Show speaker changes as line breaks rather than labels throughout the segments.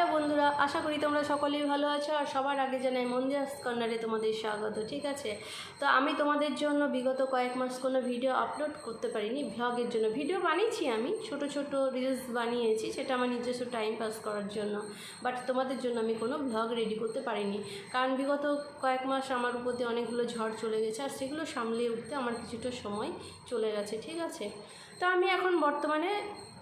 Hello বন্ধুরা, আশা করি তোমরা সকলেই ভালো আছো আর সবার আগে জানাই মন্দিরাস কর্নারে তোমাদের স্বাগত, ঠিক আছে? তো আমি তোমাদের জন্য বিগত কয়েক মাস কোনো ভিডিও আপলোড করতে পারিনি ভ্লগের জন্য। ভিডিও বানিয়েছি আমি, ছোট ছোট রিলস বানিয়েছি, সেটা আমার নিজস্ব টাইম পাস করার জন্য বাট তোমাদের জন্য আমি কোনো ভ্লগ রেডি করতে পারিনি। কারণ বিগত কয়েক মাস আমার উপর অনেকগুলো ঝড় চলে গেছে আর সেগুলো সামলিয়ে উঠতে আমার কিছুটা সময় চলে গেছে, ঠিক আছে? তো আমি এখন বর্তমানে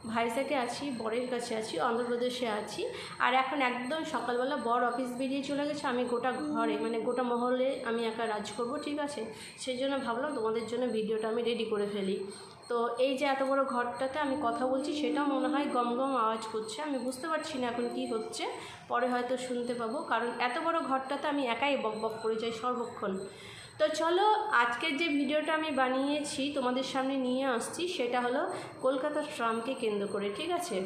ভাইজাকে আছি বরের কাছে আছি অন্ধ্রপ্রদেশে আছি। আর এখন একদম সকালবেলা বর অফিস বেরিয়ে চলে গেছে আমি গোটা ঘরে মানে গোটা মহলে আমি একা রাজ করব ঠিক আছে? সেই জন্য ভাবলাম তোমাদের জন্য ভিডিওটা আমি রেডি করে ফেলি। তো এই যে এত বড় ঘরটাতে আমি কথা বলছি সেটা মনে হয় গম গম আওয়াজ করছে। আমি বুঝতে পারছি না এখন কি হচ্ছে, পরে হয়তো শুনতে পাবো। কারণ এত বড় ঘরটাতে আমি একাই বক বক করে যাই সর্বক্ষণ। তো চলো, আজকের যে ভিডিওটা আমি বানিয়েছি, তোমাদের সামনে নিয়ে আসছি, সেটা হলো কলকাতার ট্রামকে কেন্দ্র করে, ঠিক আছে?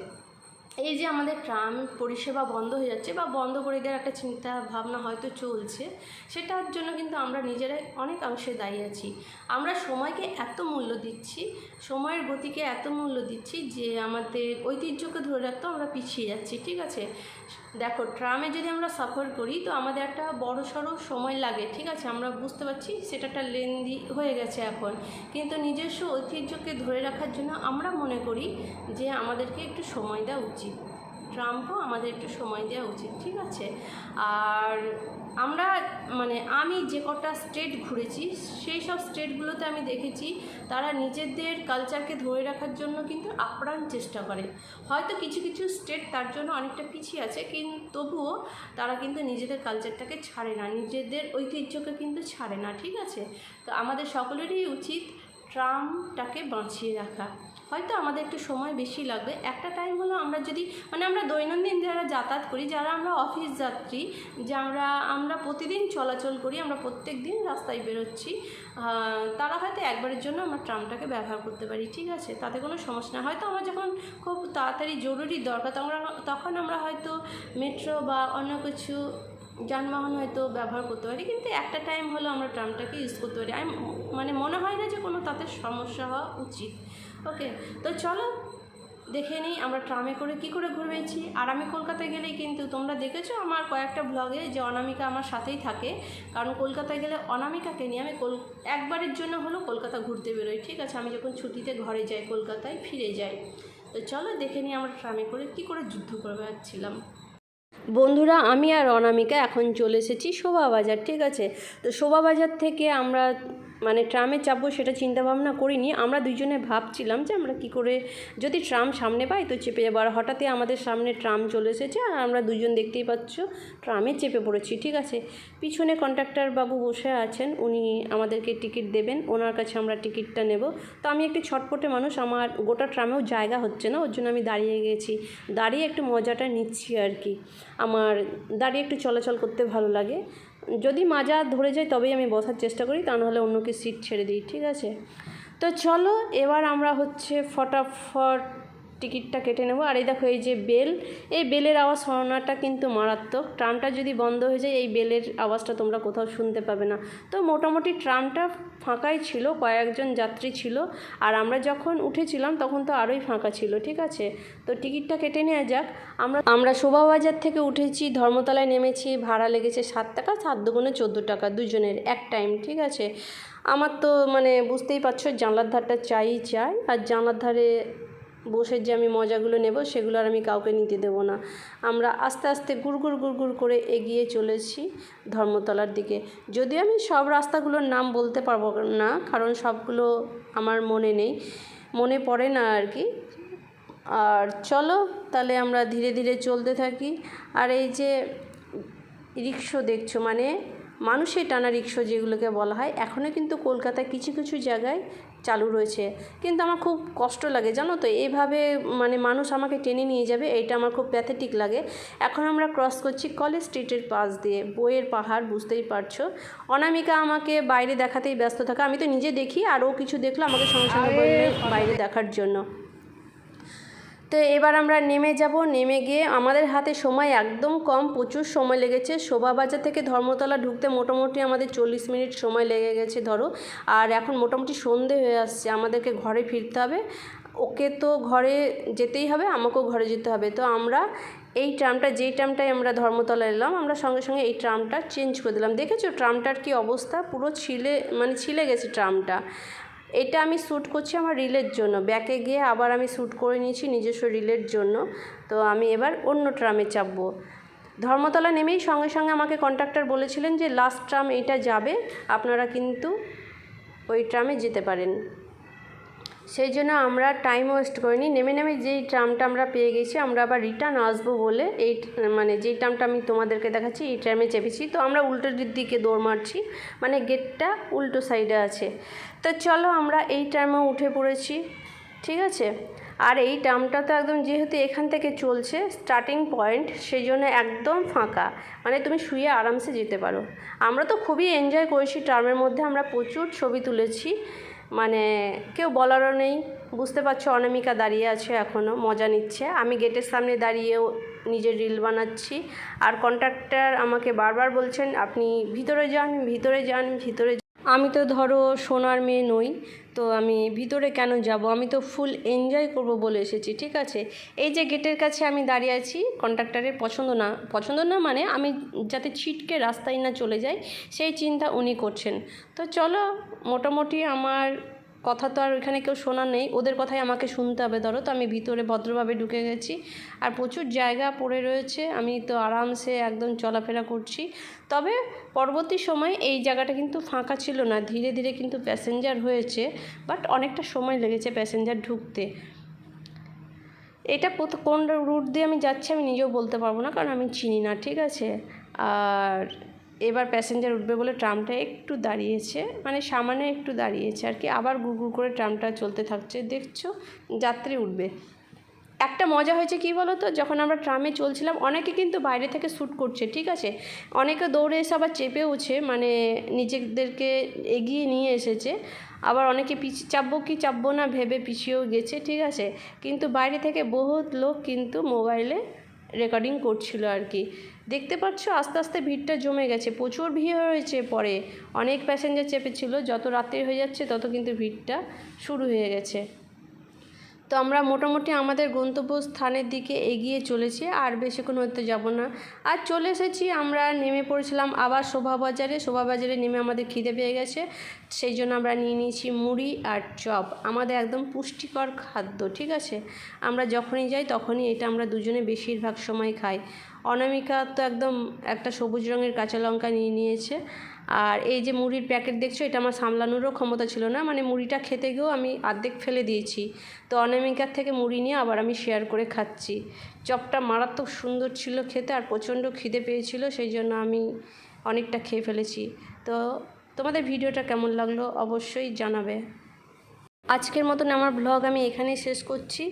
এই যে আমাদের ট্রাম পরিষেবা বন্ধ হয়ে যাচ্ছে বা বন্ধ করে দেওয়ার একটা চিন্তা ভাবনা হয়তো চলছে, সেটার জন্য কিন্তু আমরা নিজেরাই অনেক অংশে দায়ী আছি। আমরা সময়কে এত মূল্য দিচ্ছি, সময়ের গতিকে এত মূল্য দিচ্ছি যে আমাদের ঐতিহ্যকে ধরে রাখতেও আমরা পিছিয়ে যাচ্ছি, ঠিক আছে? দেখো, ট্রামে যদি আমরা সফর করি, তো আমাদের একটা বড় সড়ো সময় লাগে, ঠিক আছে? আমরা বুঝতে পারছি সেটা একটা লেন্দি হয়ে গেছে এখন। কিন্তু নিজস্ব ঐতিহ্যকে ধরে রাখার জন্য আমরা মনে করি যে আমাদেরকে একটু সময় দেওয়া উচিত। ট্রাম্পও আমাদের একটু সময় দেওয়া উচিত, ঠিক আছে? আর আমরা মানে আমি যে কটা স্টেট ঘুরেছি, সেই সব স্টেটগুলোতে আমি দেখেছি, তারা নিজেদের কালচারকে ধরে রাখার জন্য কিন্তু আপ্রাণ চেষ্টা করে। হয়তো কিছু কিছু স্টেট তার জন্য অনেকটা পিছিয়ে আছে কিন্তু তবুও তারা কিন্তু নিজেদের কালচারটাকে ছাড়ে না, নিজেদের ঐতিহ্যকে কিন্তু ছাড়ে না, ঠিক আছে? তো আমাদের সকলেরই উচিত ট্রামটাকে বাঁচিয়ে রাখা। হয়তো আমাদের একটু সময় বেশি লাগবে। একটা টাইম হলো আমরা যদি মানে আমরা দৈনন্দিন যারা যাতায়াত করি, যারা আমরা অফিস যাত্রী, যে আমরা আমরা প্রতিদিন চলাচল করি, আমরা প্রত্যেক দিন রাস্তায় বেরোচ্ছি তারা হয়তো একবারের জন্য আমরা ট্রামটাকে ব্যবহার করতে পারি, ঠিক আছে? তাতে কোনো সমস্যা না হয়তো আমার যখন খুব তাড়াতাড়ি জরুরি দরকার, তখন তখন আমরা হয়তো মেট্রো বা অন্য কিছু যানবাহন হয়তো ব্যবহার করতে পারি, কিন্তু একটা টাইম হলো আমরা ট্রামটাকে ইউজ করতে পারি। আমি মানে মনে হয় না যে কোনো সমস্যা হওয়া উচিত। ওকে তো চলো দেখে নিই আমরা ট্রামে করে কি করে ঘুরেছি আর আমি কলকাতায় গেলেই কিন্তু তোমরা দেখেছ আমার কয়েকটা ব্লগে যে অনামিকা আমার সাথেই থাকে। কারণ কলকাতায় গেলে অনামিকাকে নিয়ে আমি কল একবারের জন্য হলো কলকাতা ঘুরতে বেরোই। ঠিক আছে, আমি যখন ছুটিতে ঘরে যাই কলকাতায় ফিরে যাই। তো চলো দেখে নিই আমরা ট্রামে করে কি করে যুদ্ধ করে বেড়াচ্ছিলাম বন্ধুরা, আমি আর অনামিকা এখন চলে এসেছি শোভাবাজার, ঠিক আছে? তো শোভাবাজার থেকে আমরা মানে ট্রামে চাপবো সেটা চিন্তা ভাবনা করিনি। আমরা দুজনে ভাবছিলাম যে আমরা কি করে, যদি ট্রাম সামনে পাই তো চেপে যাব। আর হঠাৎই আমাদের সামনে ট্রাম চলে এসেছে আর আমরা দুজন দেখতেই পাচ্ছ ট্রামে চেপে পড়েছি, ঠিক আছে? পিছনে কন্ট্রাক্টর বাবু বসে আছেন, উনি আমাদেরকে টিকিট দেবেন, ওনার কাছে আমরা টিকিটটা নেব। তো আমি একটু ছটপটে মানুষ, আমার গোটা ট্রামেও জায়গা হচ্ছে না, ওর জন্য আমি দাঁড়িয়ে গেছি। দাঁড়িয়ে একটু মজাটা নিচ্ছি আর কি। আমার দাঁড়িয়ে একটু চলাচল করতে ভালো লাগে। যদি মাজা ধরে যায় তবেই আমি বসার চেষ্টা করি, তা নাহলে অন্যকে সিট ছেড়ে দিই, ঠিক আছে? তো চলো, এবার আমরা হচ্ছে ফটাফট টিকিটটা কেটে নেব। আর এই দেখো, এই যে বেল, এই বেলের আওয়াজ শোনাটা কিন্তু মারাত্মক। ট্রামটা যদি বন্ধ হয়ে যায়, এই বেলের আওয়াজটা তোমরা কোথাও শুনতে পাবে না। তো মোটামুটি ট্রামটা ফাঁকাই ছিল, কয়েকজন যাত্রী ছিল। আর আমরা যখন উঠেছিলাম, তখন তো আরোই ফাঁকা ছিল, ঠিক আছে? তো টিকিটটা কেটে নেওয়া যাক। আমরা আমরা শোভাবাজার থেকে উঠেছি, ধর্মতলায় নেমেছি, ভাড়া লেগেছে সাত টাকা, সাত দুগুণে চোদ্দ টাকা, দুজনের এক টাইম, ঠিক আছে? আমার তো মানে বুঝতেই পারছ, জানলার ধারটা চাই চাই। আর জানলার ধারে বসে যে আমি মজাগুলো নেব সেগুলো আর আমি কাউকে নিতে দেবো না। আমরা আস্তে আস্তে গুড়গুড় গুড়গুড় করে এগিয়ে চলেছি ধর্মতলার দিকে। যদিও আমি সব রাস্তাগুলোর নাম বলতে পারব না, কারণ সবগুলো আমার মনে নেই, মনে পড়ে না আর কি। আর চলো তাহলে আমরা ধীরে ধীরে চলতে থাকি। আর এই যে রিক্সো দেখছ মানে মানুষের টানা রিক্সো যেগুলোকে বলা হয় এখনও কিন্তু কলকাতায় কিছু কিছু জায়গায় চালু রয়েছে। কিন্তু আমার খুব কষ্ট লাগে, জানো তো? এইভাবে মানে মানুষ আমাকে টেনে নিয়ে যাবে, এইটা আমার খুব প্যাথেটিক লাগে। এখন আমরা ক্রস করছি কলেজ স্ট্রিটের পাশ দিয়ে, বইয়ের পাহাড়, বুঝতেই পারছ? অনামিকা আমাকে বাইরে দেখাতেই ব্যস্ত থাকে, আমি তো নিজে দেখি, আর ও কিছু দেখল আমাকে সঙ্গে সঙ্গে বাইরে দেখার জন্য। তো এবার আমরা নেমে যাব। নেমে গিয়ে আমাদের হাতে সময় একদম কম, প্রচুর সময় লেগেছে। শোভাবাজার থেকে ধর্মতলা ঢুকতে মোটামুটি আমাদের চল্লিশ মিনিট সময় লেগে গেছে ধরো। আর এখন মোটামুটি সন্ধে হয়ে আসছে, আমাদেরকে ঘরে ফিরতে হবে। ওকে তো ঘরে যেতেই হবে, আমাকেও ঘরে যেতে হবে। তো আমরা এই ট্রামটা যেই ট্রামটায় আমরা ধর্মতলা এলাম, আমরা সঙ্গে সঙ্গে এই ট্রামটা চেঞ্জ করে দিলাম। দেখেছ ট্রামটার কি অবস্থা? পুরো ছিলে মানে ছিলে গেছে ট্রামটা এটা আমি শ্যুট করছি আমার রিলের জন্য। ব্যাকে গিয়ে আবার আমি শ্যুট করে নিয়েছি নিজস্ব রিলের জন্য। তো আমি এবার অন্য ট্রামে চাপবো। ধর্মতলা নেমেই সঙ্গে সঙ্গে আমাকে কন্ট্রাক্টর বলেছিলেন যে লাস্ট ট্রাম এটা যাবে, আপনারা কিন্তু ওই ট্রামে যেতে পারেন। সেই জন্য আমরা টাইম ওয়েস্ট করিনি। নেমে নেমে যেই ট্রামটা আমরা পেয়ে গেছি, আমরা আবার রিটার্ন আসব বলে এই মানে যেই ট্রামটা আমি তোমাদেরকে দেখাচ্ছি, এই ট্রামে চেপেছি। তো আমরা উল্টো দিকে দৌড় মারছি মানে গেটটা উল্টো সাইডে আছে। তো চলো আমরা এই ট্রামে উঠে পড়েছি, ঠিক আছে? আর এই ট্রামটা তো একদম যেহেতু এখান থেকে চলছে স্টার্টিং পয়েন্ট সেই জন্য একদম ফাঁকা। মানে তুমি শুয়ে আরামসে যেতে পারো। আমরা তো খুবই এনজয় করেছি ট্রামের মধ্যে, আমরা প্রচুর ছবি তুলেছি। মানে কেউ বলারও নেই বুঝতে পারছ, অনামিকা দাঁড়িয়ে আছে এখনও মজা নিচ্ছে আমি গেটের সামনে দাঁড়িয়েও নিজের রিল বানাচ্ছি আর কন্ট্রাক্টর আমাকে বারবার বলছেন, আপনি ভিতরে যান ভিতরে যান, ভিতরে। আমি তো ধরো সোনার মেয়ে নই, তো আমি ভিতরে কেন যাব? আমি তো ফুল এনজয় করব বলে এসেছি, ঠিক আছে? এই যে গেটের কাছে আমি দাঁড়িয়ে আছি কন্ট্রাক্টরের পছন্দ না পছন্দ না মানে আমি যাতে ছিটকে রাস্তায় না চলে যাই, সেই চিন্তা উনি করছেন। তো চলো, মোটামুটি আমার কথা তো আর ওইখানে কেউ শোনার নেই। ওদের কথাই আমাকে শুনতে হবে, ধরো। তো আমি ভিতরে ভদ্রভাবে ঢুকে গেছি। আর প্রচুর জায়গা পড়ে রয়েছে। আমি তো আরামসে একদম চলাফেরা করছি। তবে পরবর্তী সময় এই জায়গাটা কিন্তু ফাঁকা ছিল না। ধীরে ধীরে কিন্তু প্যাসেঞ্জার হয়েছে, বাট অনেকটা সময় লেগেছে প্যাসেঞ্জার ঢুকতে। এটা কোন রুট দিয়ে আমি যাচ্ছি আমি নিজেও বলতে পারব না, কারণ আমি চিনি না, ঠিক আছে? আর এবার প্যাসেঞ্জার উঠবে বলে ট্রামটা একটু দাঁড়িয়েছে মানে সামান্য একটু দাঁড়িয়েছে আর কি। আবার গুড় করে ট্রামটা চলতে থাকছে। দেখছ, যাত্রী উঠবে। একটা মজা হয়েছে কি বলো তো? যখন আমরা ট্রামে চলছিলাম, অনেকে কিন্তু বাইরে থেকে শ্যুট করছে, ঠিক আছে? অনেকে দৌড়ে এসে আবার চেপেওছে মানে নিজেদেরকে এগিয়ে নিয়ে এসেছে। আবার অনেকে পিছিয়ে চাপবো কি চাপবো না ভেবে পিছিয়েও গেছে, ঠিক আছে? কিন্তু বাইরে থেকে বহুত লোক কিন্তু মোবাইলে রেকর্ডিং করছিল আর কি। দেখতে পাচ্ছ, আস্তে আস্তে ভিড়টা জমে গেছে। প্রচুর ভিড় হয়েছে পরে। অনেক প্যাসেঞ্জার চেপেছিল। যত রাত্রি হয়ে যাচ্ছে, তত কিন্তু ভিড়টা শুরু হয়ে গেছে। তো আমরা মোটামুটি আমাদের গন্তব্যস্থানের দিকে এগিয়ে চলেছি, আর বেশিক্ষণ হতে যাব না। আর চলে এসেছি, আমরা নেমে পড়েছিলাম আবার শোভাবাজারে। শোভাবাজারে নেমে আমাদের খিদে পেয়ে গেছে, সেই জন্য আমরা নিয়ে নিয়েছি মুড়ি আর চপ। আমাদের একদম পুষ্টিকর খাদ্য, ঠিক আছে? আমরা যখনই যাই তখনই এটা আমরা দুজনে বেশিরভাগ সময় খাই। অনামিকা তো একদম একটা সবুজ রঙের কাঁচা লঙ্কা নিয়ে নিয়েছে। আর এই যে মুড়ির প্যাকেট দেখছ, এটা আমার সামলানোরও ক্ষমতা ছিল না। মানে মুড়িটা খেতে গিয়েও আমি অর্ধেক ফেলে দিয়েছি। তো অনামিকার থেকে মুড়ি নিয়ে আবার আমি শেয়ার করে খাচ্ছি। চপটা মারাত্মক সুন্দর ছিল খেতে আর প্রচণ্ড খিদে পেয়েছিল, সেই জন্য আমি অনেকটা খেয়ে ফেলেছি। তো তোমাদের ভিডিওটা কেমন লাগল অবশ্যই জানাবে। আজকের মতন আমার ব্লগ আমি এখানেই শেষ করছি।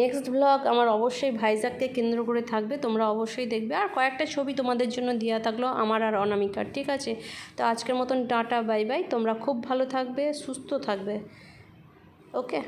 নেক্সট ব্লগ আমার অবশ্যই ভাইজাগকে কেন্দ্র করে থাকবে, তোমরা অবশ্যই দেখবে। আর কয়েকটা ছবি তোমাদের জন্য দেওয়া থাকল আমার আর অনামিকার, ঠিক আছে? তো আজকের মতন টাটা বাই বাই তোমরা খুব ভালো থাকবে, সুস্থ থাকবে। ওকে